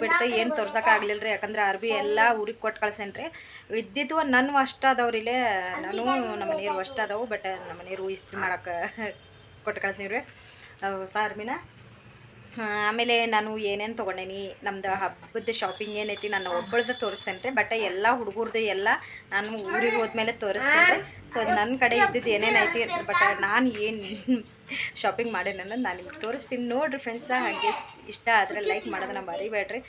ಬಿಡ್ತಾ ಏನು ತೋರ್ಸಕ್ ರೀ ಯಾಕಂದ್ರೆ ಅರ್ಬಿ ಎಲ್ಲ ಊರಿಗೆ ಕೊಟ್ಟು ಕಳ್ಸೇನ್ರಿ. ಇದ್ದಿದ್ದು ನನ್ನ ಅಷ್ಟ ಅದಾವ್ರಿಲೇ ನಾನು ನಮ್ಮ ಮನೆಯವ್ರು ಅಷ್ಟ ಅದಾವು ಬಟ್ ನಮ್ಮ ನೀರು ಇಸ್ತ್ರಿ ಮಾಡಕ್ಕೆ ಕೊಟ್ಟು ಕಳ್ಸೀವ್ರಿ. ಹೊಸ ಅರ್ಬಿನ. ಆ, ಆಮೇಲೆ ನಾನು ಏನೇನು ತೊಗೊಂಡೇನಿ, ನಮ್ದು ಹಬ್ಬದ ಶಾಪಿಂಗ್ ಏನೈತಿ ನಾನು ಒಬ್ಬಳ್ದು ತೋರಿಸ್ತೇನೆ ರೀ ಬಟ್ ಎಲ್ಲ ಹುಡುಗರ್ದು ಎಲ್ಲ ನಾನು ಊರಿಗೆ ಹೋದ್ಮೇಲೆ ತೋರಿಸ್ತೇನೆ ಸೊ ನನ್ನ ಕಡೆ ಇದ್ದಿದ್ದು ಏನೇನೈತಿ ಬಟ್ ನಾನು ಏನು ಶಾಪಿಂಗ್ ಮಾಡೇನಿ ನಾನು ನಿಮ್ಗೆ ತೋರಿಸ್ತೀನಿ. ನೋಡಿರಿ ಫ್ರೆಂಡ್ಸ ಹಾಗೆ ಇಷ್ಟ ಆದರೆ ಲೈಕ್ ಮಾಡೋದನ್ನ ಮರಿಬೇಡ್ರಿ.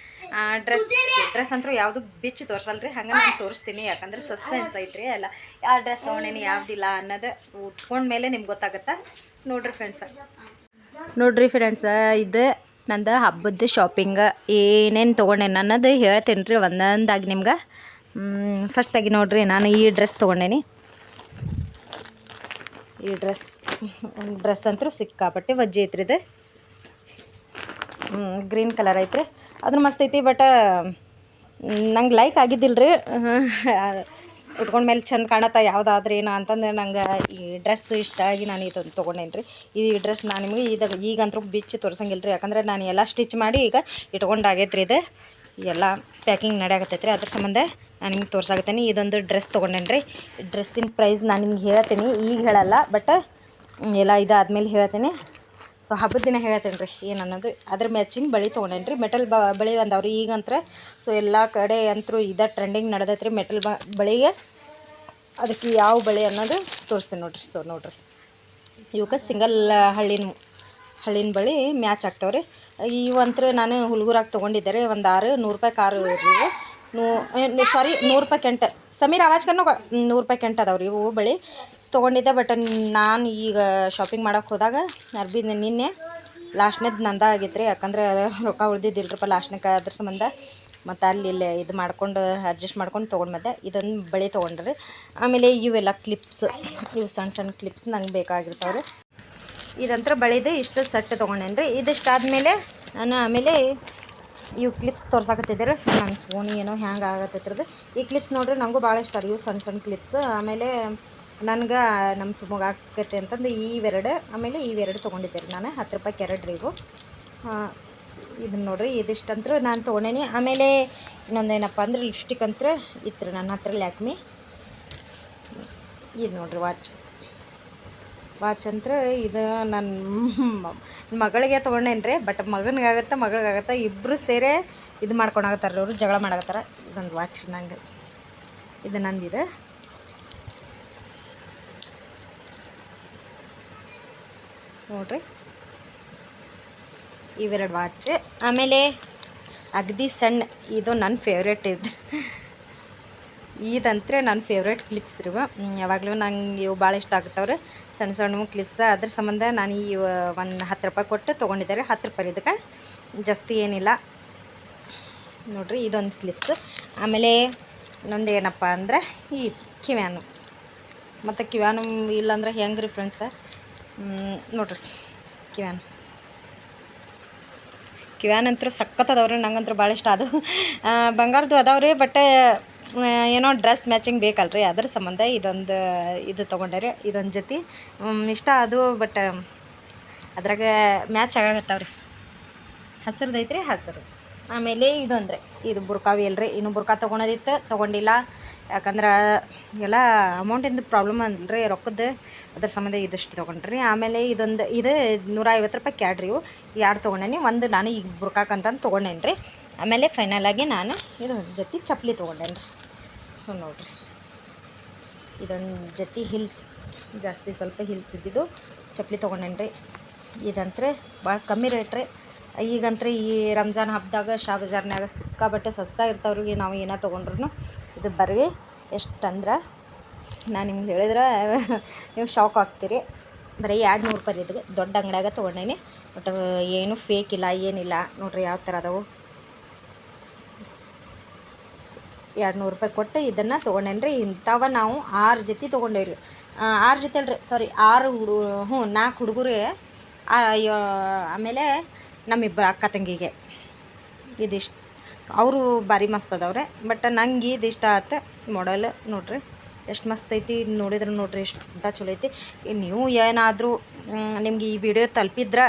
ಡ್ರೆಸ್ ಡ್ರೆಸ್ ಅಂತೂ ಯಾವುದು ಬಿಚ್ಚಿ ರೀ ಹಂಗೆ ನಾನು ತೋರಿಸ್ತೀನಿ. ಯಾಕಂದ್ರೆ ಸಸ್ಪೆನ್ಸ್ ಐತ್ರಿ, ಅಲ್ಲ ಯಾವ ಡ್ರೆಸ್ ತೊಗೊಂಡೇನಿ, ಯಾವುದಿಲ್ಲ ಅನ್ನೋದು ಉಟ್ಕೊಂಡ್ಮೇಲೆ ನಿಮ್ಗೆ ಗೊತ್ತಾಗುತ್ತೆ? ನೋಡ್ರಿ ಫ್ರೆಂಡ್ಸ ನೋಡ್ರಿ ಫ್ರೆಂಡ್ಸ ಇದು ನಂದು ಹಬ್ಬದ ಶಾಪಿಂಗ್ ಏನೇನು ತೊಗೊಂಡೇನೆ ಅನ್ನೋದು ಹೇಳ್ತೇನೆ ರೀ ಒಂದೊಂದಾಗಿ ನಿಮ್ಗೆ. ಫಸ್ಟಾಗಿ ನೋಡ್ರಿ ನಾನು ಈ ಡ್ರೆಸ್ ತೊಗೊಂಡೇನಿ. ಈ ಡ್ರೆಸ್ ಡ್ರೆಸ್ ಅಂತೂ ಸಿಕ್ಕಾಪಟ್ಟೆ ವಜ್ಜೆ ಐತ್ರಿ ಇದು. ಗ್ರೀನ್ ಕಲರ್ ಐತ್ರಿ. ಅದ್ರ ಮಸ್ತ್ ಐತಿ ಬಟ್ ನಂಗೆ ಲೈಕ್ ಆಗಿದ್ದಿಲ್ಲ ರೀ ಉಟ್ಕೊಂಡ್ಮೇಲೆ ಚಂದ ಕಾಣತ್ತ ಯಾವುದಾದ್ರೆ ಏನೋ ಅಂತಂದ್ರೆ ನಂಗೆ ಈ ಡ್ರೆಸ್ ಇಷ್ಟ ಆಗಿ ನಾನು ಇದನ್ನು ತೊಗೊಂಡೇನಿ ರೀ ಈ ಡ್ರೆಸ್ ನಾನು ನಿಮಗೆ ಇದಾಗ ಈಗಂತೂ ಬಿಚ್ಚಿ ತೋರ್ಸಂಗಿಲ್ಲ ರೀ ಯಾಕಂದ್ರೆ ನಾನು ಎಲ್ಲ ಸ್ಟಿಚ್ ಮಾಡಿ ಈಗ ಇಟ್ಕೊಂಡಾಗೈತೆ ರೀ ಇದು. ಎಲ್ಲ ಪ್ಯಾಕಿಂಗ್ ನಡೆಯಾಕತ್ತೈತೆ ರೀ ಅದ್ರ ಸಂಬಂಧ ನಾನು ನಿಮ್ಗೆ ತೋರ್ಸಾಕತ್ತೀನಿ. ಇದೊಂದು ಡ್ರೆಸ್ ತೊಗೊಂಡೇನಿ ರೀ ಡ್ರೆಸ್ಸಿನ ಪ್ರೈಸ್ ನಾನು ನಿಮ್ಗೆ ಹೇಳ್ತೀನಿ ಈಗ ಹೇಳಲ್ಲ ಬಟ್ ಎಲ್ಲ ಇದಾದ್ಮೇಲೆ ಹೇಳ್ತೀನಿ ಸೊ ಹಬ್ಬದ ದಿನ ಹೇಳ್ತೇನೆ ರೀ ಏನು ಅನ್ನೋದು. ಅದ್ರ ಮ್ಯಾಚಿಂಗ್ ಬಳಿ ತೊಗೊಂಡೇನಿ ರೀ ಮೆಟಲ್ ಬ ಬಳಿ ಬಂದವ್ರಿ. ಈಗಂತ್ರ ಸೊ ಎಲ್ಲ ಕಡೆ ಅಂತೂ ಇದ ಟ್ರೆಂಡಿಂಗ್ ನಡೆದೈತೆ ರೀ ಮೆಟಲ್ ಬ ಬಳಿಗೆ. ಅದಕ್ಕೆ ಯಾವ ಬಳಿ ಅನ್ನೋದು ತೋರಿಸ್ತೀನಿ ನೋಡಿರಿ. ಸೊ ನೋಡಿರಿ. ಇವಕ್ಕೆ ಸಿಂಗಲ್ ಹಳ್ಳಿನ ಹಳ್ಳಿನ ಬಳಿ ಮ್ಯಾಚ್ ಆಗ್ತಾವ್ರಿ. ಇವಂತ್ರ ನಾನು ಹುಲ್ಗುರಾಗಿ ತೊಗೊಂಡಿದ್ದೆ ರೀ, ಒಂದು ಆರು, ನೂರು ರೂಪಾಯಿ ಕಾರು ಇವು ನೂ ಸಾರಿ ನೂರು ರೂಪಾಯಿ ಕೆಂಟ. ಸಮೀರ್, ಆವಾಜ್ ಕನ್ನೋ ನೂರು ರೂಪಾಯಿ ಕೆಂಟ ಅದಾವ್ರಿ ಇವು ಬಳಿ. ತೊಗೊಂಡಿದ್ದೆ ಬಟ್ ನಾನು ಈಗ ಶಾಪಿಂಗ್ ಮಾಡೋಕ್ಕೆ ಹೋದಾಗ ಅರ್ಬಿ ನಿನ್ನೆ ಲಾಸ್ಟ್ನೇದು ನಂದ ಆಗಿತ್ತು ರೀ ಯಾಕಂದ್ರೆ ರೊಕ್ಕ ಉಳ್ದಿದ್ದಿಲ್ರಪ್ಪ ಲಾಸ್ಟ್ನಾಗ ಅದ್ರ ಸಂಬಂಧ. ಮತ್ತು ಅಲ್ಲಿ ಇಲ್ಲಿ ಇದು ಮಾಡ್ಕೊಂಡು ಅಡ್ಜಸ್ಟ್ ಮಾಡ್ಕೊಂಡು ತೊಗೊಂಡು ಮತ್ತೆ ಇದೊಂದು ಬಳೆ ತೊಗೊಂಡ್ರಿ. ಆಮೇಲೆ ಇವೆಲ್ಲ ಕ್ಲಿಪ್ಸ್ ಇವು ಸಣ್ಣ ಸಣ್ಣ ಕ್ಲಿಪ್ಸ್ ನಂಗೆ ಬೇಕಾಗಿರ್ತಾವ್ರಿ. ಇದಂತ್ರ ಬಳಿದು, ಇಷ್ಟು ಸೆಟ್ ತೊಗೊಂಡೇನು ರೀ ಇದಿಷ್ಟಾದಮೇಲೆ ನಾನು ಆಮೇಲೆ ಇವು ಕ್ಲಿಪ್ಸ್ ತೋರ್ಸಾಕತ್ತಿದ್ದಾರೆ ಸೊ ನನ್ನ ಫೋನ್ ಏನೋ ಹ್ಯಾಂಗ್ ಆಗತ್ತೈತ್ರದು. ಈ ಕ್ಲಿಪ್ಸ್ ನೋಡ್ರಿ ನನಗೂ ಭಾಳ ಇಷ್ಟ ರೀ, ಇವು ಸಣ್ಣ ಸಣ್ಣ ಕ್ಲಿಪ್ಸ್ ಆಮೇಲೆ ನನಗೆ ನಮ್ಮ ಸುಮಗ ಆಕೈತೆ ಅಂತಂದು ಇವೆರಡು, ಆಮೇಲೆ ಇವೆರಡು ತೊಗೊಂಡಿದ್ದೆ ರೀ ನಾನು, ಹತ್ತು ರೂಪಾಯಿ ಎರಡು ರೀ ಇವು. ಇದನ್ನ ನೋಡ್ರಿ, ಇದಿಷ್ಟಂತ್ರ ನಾನು ತೊಗೊಂಡೇನಿ. ಆಮೇಲೆ ಇನ್ನೊಂದೇನಪ್ಪ ಅಂದ್ರೆ ಲಿಪ್ಸ್ಟಿಕ್ ಅಂತರ ಇತ್ತು ನನ್ನ ಹತ್ರ ಲ್ಯಾಕ್ಮಿ. ಇದು ನೋಡ್ರಿ ವಾಚ್. ವಾಚ್ ಅಂತ ಇದು ನನ್ನ ಮಗಳಿಗೆ ತೊಗೊಂಡೇನು ರೀ ಬಟ್ ಮಗನಿಗಾಗತ್ತೆ, ಮಗಳಿಗಾಗತ್ತೆ ಇಬ್ಬರು ಸೇರೆ ಇದು ಮಾಡ್ಕೊಳಕತ್ತಾರ ಅವರು, ಜಗಳ ಮಾಡಕತ್ತಾರ. ಇದೊಂದು ವಾಚ್ ನಂಗೆ. ಇದು ನಂದಿದೆ. ನೋಡ್ರಿ. ಇವೆರಡು ವಾಚ್ ಆಮೇಲೆ ಅಗದಿ ಸಣ್ಣ ಇದು ನನ್ನ ಫೇವ್ರೇಟ್ ಇದು. ಇದಂತ್ರೆ ನನ್ನ ಫೇವ್ರೇಟ್ ಕ್ಲಿಪ್ಸ್ ರೀ ಯಾವಾಗಲೂ ನಂಗೆ ಇವು ಭಾಳ ಇಷ್ಟ ಆಗ್ತಾವ್ರಿ. ಸಣ್ಣ ಸಣ್ಣ ಕ್ಲಿಪ್ಸ್ ಅದ್ರ ಸಂಬಂಧ ನಾನು ಈ ಒಂದು ಹತ್ತು ರೂಪಾಯಿ ಕೊಟ್ಟು ತೊಗೊಂಡಿದ್ದಾರೆ ಹತ್ತು ರೂಪಾಯಿ ಇದಕ್ಕೆ. ಜಾಸ್ತಿ ಏನಿಲ್ಲ. ನೋಡ್ರಿ, ಇದೊಂದು ಕ್ಲಿಪ್ಸ್ ಆಮೇಲೆ ಇನ್ನೊಂದು ಏನಪ್ಪ ಅಂದ್ರೆ ಈ ಕಿವ್ಯಾನು. ಮತ್ತು ಕಿವ್ಯಾನು ಇಲ್ಲಾಂದ್ರೆ ಹೆಂಗೆ ರೀ ಫ್ರೆಂಡ್ಸ ನೋಡ್ರಿ. ಕಿವ್ಯಾನ್. ಕಿವ್ಯಾನ್ ಅಂತೂ ಸಖತ್ ಅದಾವ್ರಿ ನಂಗಂತೂ ಭಾಳ ಇಷ್ಟ ಅದು. ಬಂಗಾರದ್ದು ಅದಾವ್ರಿ ಬಟ್ ಏನೋ ಡ್ರೆಸ್ ಮ್ಯಾಚಿಂಗ್ ಬೇಕಲ್ರಿ, ಅದ್ರ ಸಂಬಂಧ ಇದೊಂದು, ಇದು ತೊಗೊಂಡೆ ರೀ ಇದೊಂದು ಜೊತೆ. ಇಷ್ಟ ಅದು ಬಟ್ ಅದ್ರಾಗ ಮ್ಯಾಚ್ ಆಗಾಕತ್ತಾವ್ರಿ. ಹಸಿರ್ದೈತ್ರಿ ಹಸಿರು ಆಮೇಲೆ ಇದೊಂದ್ರೆ ಇದು ಬುರ್ಕಾವಿ ಅಲ್ರಿ ಇನ್ನು ಬುರ್ಕಾ ತೊಗೊಳೋದಿತ್ತು ತೊಗೊಂಡಿಲ್ಲ. ಯಾಕಂದ್ರೆ ಎಲ್ಲ ಅಮೌಂಟಿಂದು ಪ್ರಾಬ್ಲಮ್ ಅಲ್ರಿ ರೊಕ್ಕದ್ದು ಅದ್ರ ಸಂಬಂಧ ಇದಿಷ್ಟು ತೊಗೊಂಡ್ರಿ. ಆಮೇಲೆ ಇದೊಂದು, ಇದು ನೂರ ಐವತ್ತು ರೂಪಾಯಿ ಕ್ಯಾಡ್ರಿ ಇವು. ಎರಡು ತೊಗೊಂಡೇನಿ? ಒಂದು ನಾನು ಈಗ ಬುರ್ಕಾಕಂತಂದು ತೊಗೊಂಡೇನಿ ರೀ ಆಮೇಲೆ ಫೈನಲಾಗಿ ನಾನು ಇದು ಜೊತೆ ಚಪ್ಪಲಿ ತೊಗೊಂಡೇನಿ ರೀ ಸೊ ನೋಡಿರಿ. ಇದೊಂದು ಜೊತೆ ಹಿಲ್ಸ್ ಜಾಸ್ತಿ ಸ್ವಲ್ಪ ಹಿಲ್ಸ್ ಇದ್ದಿದ್ದು ಚಪ್ಪಲಿ ತೊಗೊಂಡೇನಿ ರೀ ಇದಂತ್ರೆ ಭಾಳ ಕಮ್ಮಿ ರೇಟ್ ರೀ. ಈಗಂತ್ರೆ ಈ ರಂಜಾನ್ ಹಬ್ಬದಾಗ ಶಾ ಬಜಾರ್ನ್ಯಾಗ ಸಿಕ್ಕಾಬಟ್ಟೆ ಸಸ್ತಾ ಇರ್ತಾವ್ರಿಗೆ ನಾವು ಏನೋ ತೊಗೊಂಡ್ರು ಇದು ಬರ್ರಿ. ಎಷ್ಟಂದ್ರೆ ನಾನು ನಿಮ್ಗೆ ಹೇಳಿದ್ರೆ ನೀವು ಶಾಕ್ ಆಗ್ತೀರಿ. ಬರೀ ಎರಡು ನೂರು ರೂಪಾಯಿ ಇದು ದೊಡ್ಡ ಅಂಗಡ್ಯಾಗ ತೊಗೊಂಡೇನಿ. ಬಟ್ ಏನು ಫೇಕ್ ಇಲ್ಲ, ಏನಿಲ್ಲ. ನೋಡ್ರಿ ಯಾವ ಥರ ಅದಾವು. ಎರಡು ನೂರು ರೂಪಾಯಿ ಕೊಟ್ಟು ಇದನ್ನು ತೊಗೊಂಡೇನ್ರಿ. ಇಂಥವ ನಾವು ಆರು ಜೊತೆ ತೊಗೊಂಡೇವ್ರಿ. ಆರು ಜೊತೆ ಅಲ್ರಿ. ಸಾರಿ ಆರು ಹುಡು, ಹ್ಞೂ ನಾಲ್ಕು ಹುಡುಗರು. ಆಮೇಲೆ ನಮ್ಮಿಬ್ಬರು ಅಕ್ಕ ತಂಗಿಗೆ. ಇದಿಷ್ಟು. ಅವರು ಭಾರಿ ಮಸ್ತ್ ಅದಾವ್ರೆ. ಬಟ್ ನಂಗೆ ಇದು ಇಷ್ಟ ಆಯ್ತು ಮಾಡಲ್ ನೋಡ್ರಿ. ಎಷ್ಟು ಮಸ್ತ್ ಐತಿ ನೋಡಿದ್ರೆ ನೋಡ್ರಿ ಎಷ್ಟು ಚಲೋ ಐತಿ ನೀವು ಏನಾದರೂ ನಿಮ್ಗೆ ಈ ವಿಡಿಯೋ ತಲುಪಿದ್ರೆ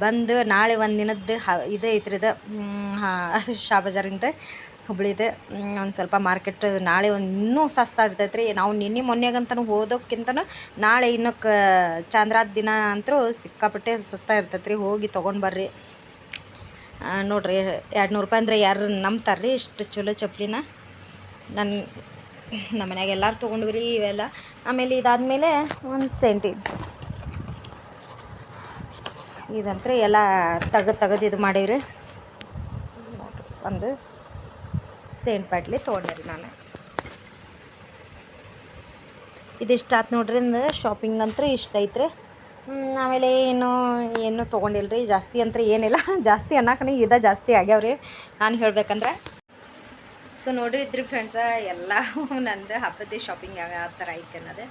ಬಂದು ನಾಳೆ ಒಂದು ದಿನದ್ದು ಹ, ಇದು ಐತ್ರಿ ಹಾಂ, ಶಾ ಬಜಾರಿಂದ ಹುಬ್ಳಿದು. ಒಂದು ಸ್ವಲ್ಪ ಮಾರ್ಕೆಟ್ ನಾಳೆ ಒಂದು ಇನ್ನೂ ಸಸ್ತಾ ಇರ್ತೈತೆ ರೀ ನಾವು ನಿನ್ನೆ ಮೊನ್ನೆಗಂತನೂ ಹೋದಕ್ಕಿಂತನೂ ನಾಳೆ ಇನ್ನೂ ಕ ಚಾಂದ್ರಾದ ದಿನ ಅಂತೂ ಸಿಕ್ಕಾಪಟ್ಟೆ ಸಸ್ತಾ ಇರ್ತೈತೆ ರೀ ಹೋಗಿ ತೊಗೊಂಡು ಬರ್ರಿ. ನೋಡಿರಿ ಎರಡು ನೂರು ರೂಪಾಯಿ ಅಂದರೆ ಯಾರು ನಂಬ್ತಾರೆ ರೀ ಇಷ್ಟು ಚಲೋ ಚಪ್ಪಲಿನ ನನ್ನ ನಮ್ಮ ಮನ್ಯಾಗ ಎಲ್ಲರೂ ತೊಗೊಂಡ್ವಿ ಇವೆಲ್ಲ. ಆಮೇಲೆ ಇದಾದಮೇಲೆ ಒಂದು ಸೆಂಟಿ. ಇದಂತ್ರಿ ಎಲ್ಲ ತೆಗೆದು ತೆಗೆದು ಇದು ಮಾಡೀವಿ ನೋಡ್ರಿ, ಒಂದು ಸೇಂಟ್ ಬಾಟ್ಲಿ ತೊಗೊಂಡೆ ನಾನು. ಇದಿಷ್ಟು ಆತು ನೋಡ್ರಿ ಅಂದ್ರೆ ಶಾಪಿಂಗ್ ಅಂತೂ ಇಷ್ಟ ಐತ್ರಿ. ಆಮೇಲೆ ಏನು ಏನು ತೊಗೊಂಡಿಲ್ಲ ರೀ ಜಾಸ್ತಿ ಅಂತ ಏನಿಲ್ಲ. ಜಾಸ್ತಿ ಅನ್ನಕನೇ ಇದ ಜಾಸ್ತಿ ಆಗ್ಯಾವ್ರಿ. ನಾನು ಹೇಳ್ಬೇಕಂದ್ರೆ, ಸೊ ನೋಡಿದ್ರಿ ಫ್ರೆಂಡ್ಸ ಎಲ್ಲ ನಂದು ಹಬ್ಬದ ಶಾಪಿಂಗ್ ಯಾವ ಥರ ಐತೆ ಅನ್ನೋದು.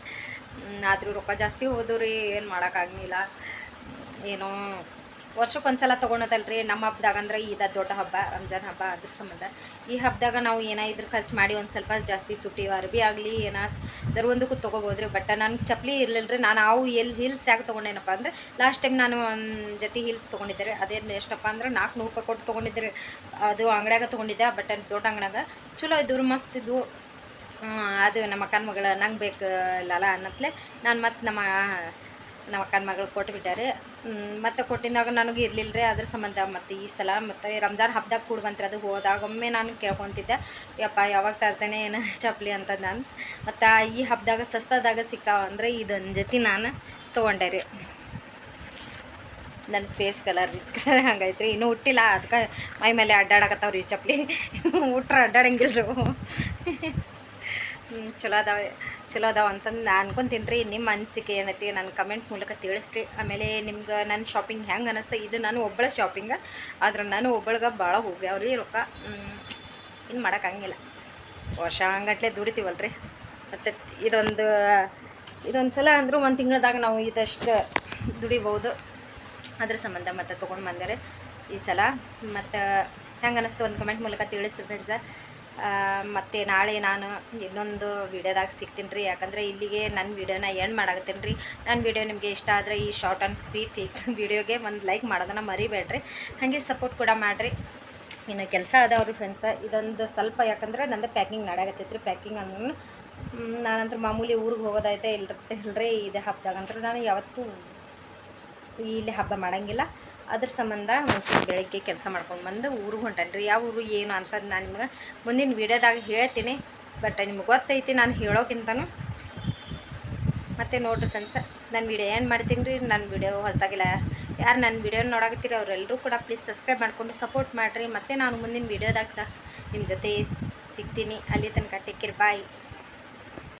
ಆದರೂ ರೊಕ್ಕ ಜಾಸ್ತಿ ಹೋದವು ರೀ ಏನು ಮಾಡೋಕ್ಕಾಗಲಿಲ್ಲ ಏನೋ ವರ್ಷಕ್ಕೊಂದ್ಸಲ ತೊಗೊಳೋದಲ್ರಿ, ನಮ್ಮ ಹಬ್ಬದಾಗ ಅಂದ್ರೆ ಇದು ದೊಡ್ಡ ಹಬ್ಬ, ರಂಜಾನ್ ಹಬ್ಬ ಅದ್ರ ಸಂಬಂಧ. ಈ ಹಬ್ಬದಾಗ ನಾವು ಏನೋ ಇದ್ರ ಖರ್ಚು ಮಾಡಿ ಒಂದು ಸ್ವಲ್ಪ ಜಾಸ್ತಿ ತುಟ್ಟಿ ಅರ್ಬಿ ಆಗಲಿ, ಏನೋ ದರ್ವೊಂದಕ್ಕೂ ತೊಗೋಬೋದ್ರಿ. ಬಟ್ ನಾನು ಚಪ್ಪಲಿ ಇರಲಿಲ್ಲ ರೀ ನಾನು ಅವು ಎಲ್ಲಿ ಹಿಲ್ಸ್ ಯಾಕೆ ತೊಗೊಂಡೇನಪ್ಪ ಅಂದ್ರೆ ಲಾಸ್ಟ್ ಟೈಮ್ ನಾನು ಒಂದು ಜೊತೆ ಹಿಲ್ಸ್ ತೊಗೊಂಡಿದ್ದೆ ರೀ. ಅದೇನು ಎಷ್ಟಪ್ಪ ಅಂದ್ರೆ ನಾಲ್ಕುನೂರು ರೂಪಾಯಿ ಕೊಟ್ಟು ತೊಗೊಂಡಿದ್ದೆ ಅದು ಅಂಗಡ್ಯಾಗ ತೊಗೊಂಡಿದ್ದೆ ಬಟ್ ದೊಡ್ಡ ಅಂಗಡ್ಯಾಗ. ಚಲೋ ಇದ್ರು ಮಸ್ತ್ ಇದ್ವು. ಅದು ನಮ್ಮ ಅಕ್ಕನ ಮಗಳ ನಂಗೆ ಬೇಕು ಇಲ್ಲಲ್ಲ ಅನ್ನತ್ಲೆ, ನಾನು ಮತ್ತು ನಮ್ಮ ನಮ್ಮ ಅಕ್ಕನ ಮಗಳು ಕೊಟ್ಬಿಟ್ಟಾರೆ. ಮತ್ತು ಕೊಟ್ಟಿದ್ದಾಗ ನನಗೆ ಇರಲಿಲ್ಲ ರೀ ಅದ್ರ ಸಂಬಂಧ ಮತ್ತು ಈ ಸಲ ಮತ್ತು ರಂಜಾನ್ ಹಬ್ಬದಾಗ ಕೂಡ ಬಂತ್ರಿ ಅದು ಹೋದಾಗ ಒಮ್ಮೆ ನಾನು ಕೇಳ್ಕೊತಿದ್ದೆ. ಯಪ್ಪ, ಯಾವಾಗ ತರ್ತೇನೆ, ಏನು ಚಪ್ಪಲಿ ಅಂತ ನಾನು. ಮತ್ತು ಈ ಹಬ್ಬದಾಗ ಸಸ್ತದಾಗ ಸಿಕ್ಕಾವ ಅಂದರೆ ಇದೊಂದು ಜೊತೆ ನಾನು ತೊಗೊಂಡೆ ರೀ. ನನ್ನ ಫೇಸ್ ಕಲರ್ ಇದು ಕಲರ್ ಹಂಗೈತ್ರಿ. ಇನ್ನೂ ಹುಟ್ಟಿಲ್ಲ ಅದಕ್ಕೆ ಮೈ ಮೇಲೆ ಅಡ್ಡಾಡಕತ್ತಾವ್ರಿ ಈ ಚಪ್ಪಲಿ. ಹುಟ್ರ ಅವು. ಚಲೋ ಅದಾವೆ. ಚಲೋ ಅದಾವ ಅಂತಂದು ನಾನು ಅನ್ಕೊಂತೀನಿ ರೀ. ನಿಮ್ಮ ಅನಿಸಿಕೆ ಏನೈತಿ ನನ್ನ ಕಮೆಂಟ್ ಮೂಲಕ ತಿಳಿಸ್ರಿ. ಆಮೇಲೆ ನಿಮ್ಗೆ ನನ್ನ ಶಾಪಿಂಗ್ ಹೆಂಗೆ ಅನ್ನಿಸ್ತಾ ಇದು ನಾನು ಒಬ್ಬಳ ಶಾಪಿಂಗ ಆದ್ರೆ ನಾನು ಒಬ್ಬಳಿಗೆ ಭಾಳ ಹೋಗ್ಯಾವ್ರಿ ರೊಕ್ಕ. ಇನ್ನು ಮಾಡೋಕ್ಕಂಗಿಲ್ಲ ವರ್ಷ ಹಂಗಟ್ಲೆ ದುಡಿತೀವಲ್ರಿ. ಮತ್ತು ಇದೊಂದು ಇದೊಂದು ಸಲ ಅಂದರೂ ಒಂದು ತಿಂಗಳದಾಗ ನಾವು ಇದಷ್ಟು ದುಡಿಬೋದು ಅದ್ರ ಸಂಬಂಧ ಮತ್ತೆ ತೊಗೊಂಡು ಬಂದರೆ ಈ ಸಲ ಮತ್ತು ಹೆಂಗೆ ಅನ್ನಿಸ್ತು ಒಂದು ಕಮೆಂಟ್ ಮೂಲಕ ತಿಳಿಸಿ ಫ್ರೆಂಡ್ಸ ಮತ್ತು ನಾಳೆ ನಾನು ಇನ್ನೊಂದು ವಿಡಿಯೋದಾಗ ಸಿಗ್ತೀನಿ ರೀ. ಯಾಕಂದರೆ ಇಲ್ಲಿಗೆ ನನ್ನ ವಿಡಿಯೋನ ಎಂಡ್ ಮಾಡಾಕತ್ತೀನಿ ರೀ. ನನ್ನ ವಿಡಿಯೋ ನಿಮಗೆ ಇಷ್ಟ ಆದರೆ ಈ ಶಾರ್ಟ್ ಆ್ಯಂಡ್ ಸ್ವೀಟ್ ವಿಡಿಯೋಗೆ ಒಂದು ಲೈಕ್ ಮಾಡೋದನ್ನು ಮರಿಬೇಡ್ರಿ. ಹಾಗೆ ಸಪೋರ್ಟ್ ಕೂಡ ಮಾಡಿರಿ. ಇನ್ನು ಕೆಲಸ ಅದಾವ್ರಿ ಫ್ರೆಂಡ್ಸ ಇದೊಂದು ಸ್ವಲ್ಪ ಯಾಕಂದ್ರೆ ನಂದು ಪ್ಯಾಕಿಂಗ್ ನಡ್ಯಾಕತ್ತೈತೆ ರೀ ಪ್ಯಾಕಿಂಗ್ ಅಂದ್ರೂ ನಾನಂತ್ರ ಮಾಮೂಲಿ ಊರಿಗೆ ಹೋಗೋದೈತೆ ಇಲ್ಲತ್ತೆ ಇಲ್ರಿ, ಇದೇ ಹಬ್ಬದಾಗಂತೂ ನಾನು ಯಾವತ್ತೂ ಇಲ್ಲಿ ಹಬ್ಬ ಮಾಡಂಗಿಲ್ಲ. ಅದ್ರ ಸಂಬಂಧ ಮುಂಚೆ ಬೆಳಗ್ಗೆ ಕೆಲಸ ಮಾಡ್ಕೊಂಡು ಬಂದು ಊರಿಗೆ ಹೊಂಟಾನೆ ರೀ ಯಾವ ಊರು ಏನು ಅಂತಂದು ನಾನು ನಿಮ್ಗೆ ಮುಂದಿನ ವೀಡಿಯೋದಾಗ ಹೇಳ್ತೀನಿ. ಬಟ್ ನಿಮ್ಗೆ ಗೊತ್ತೈತಿ ನಾನು ಹೇಳೋಕ್ಕಿಂತನೂ. ಮತ್ತು ನೋಡಿರಿ ಫ್ರೆಂಡ್ಸ ನನ್ನ ವೀಡಿಯೋ ಏನು ಮಾಡ್ತೀನಿ ರೀ ನನ್ನ ವೀಡಿಯೋ ಹೊಸದಾಗಿಲ್ಲ. ಯಾರು ನನ್ನ ವೀಡಿಯೋ ನೋಡಾಕತ್ತೀರಿ ಅವರೆಲ್ಲರೂ ಕೂಡ ಪ್ಲೀಸ್ ಸಬ್ಸ್ಕ್ರೈಬ್ ಮಾಡಿಕೊಂಡು ಸಪೋರ್ಟ್ ಮಾಡಿರಿ. ಮತ್ತು ನಾನು ಮುಂದಿನ ವೀಡಿಯೋದಾಗ ನಿಮ್ಮ ಜೊತೆ ಸಿಗ್ತೀನಿ. ಅಲ್ಲಿ ತನಕ ಟೇಕ್ ಕೇರ್ ಬಾಯ್